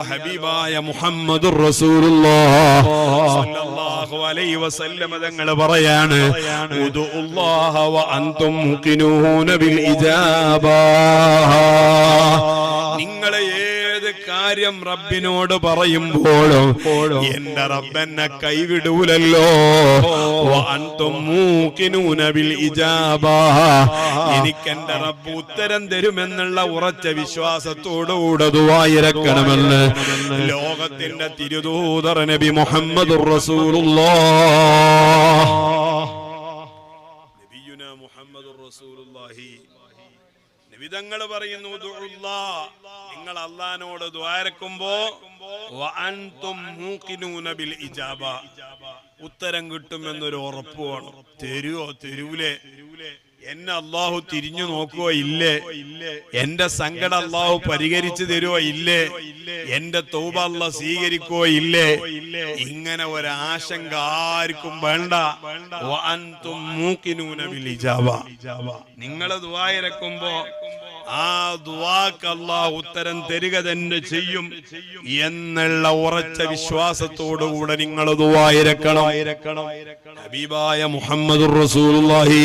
ഹബീബായ മുഹമ്മദുർ റസൂലുള്ളാഹ് സ്വല്ലല്ലാഹു അലൈഹി വസല്ലമ തങ്ങൾ പറയാണ് ഉദുല്ലാഹ വ അൻതും മുഖിനൂന ബിൽ ഇജാബ. നിങ്ങൾ ഏത് കാര്യം റബ്ബിനോട് പറയുമ്പോഴും എന്റെ റബ്ബെന്നെ കൈവിടൂലല്ലോ. എനിക്ക് എന്റെ റബ്ബ് ഉത്തരം തരുമെന്നുള്ള ഉറച്ച വിശ്വാസത്തോടുകൂടെ ദുവായിരക്കണമെന്ന് ലോകത്തിന്റെ തിരുദൂതർ നബി മുഹമ്മദ് നിബിതങ്ങൾ പറയുന്നു നിങ്ങൾ അള്ളഹാനോട് ദ്വാരക്കുമ്പോ ഉത്തരം കിട്ടുമെന്നൊരു ഉറപ്പ് വേണം. തരുവോ? തരൂലേ. എന്നെ അള്ളാഹു തിരിഞ്ഞു നോക്കുവോ ഇല്ലേ? എന്റെ സങ്കടം അള്ളാഹു പരിഹരിച്ചു തരുവോ ഇല്ലേ? എന്റെ തൗബ അല്ല സ്വീകരിക്കുവോ ഇല്ലേ? ഇങ്ങനെ ഒരു ആശങ്ക ആർക്കും വേണ്ട. നിങ്ങൾ ദുആയിരക്കുമ്പോ ആ ദുവാക്ക് അള്ളാഹു ഉത്തരം തരിക തന്നെ ചെയ്യും. എന്നുള്ള ഉറച്ച വിശ്വാസത്തോടുകൂടെ നിങ്ങൾ ദുവായിരക്കണം ഹബീബായ മുഹമ്മദ് റസൂലുള്ളാഹി.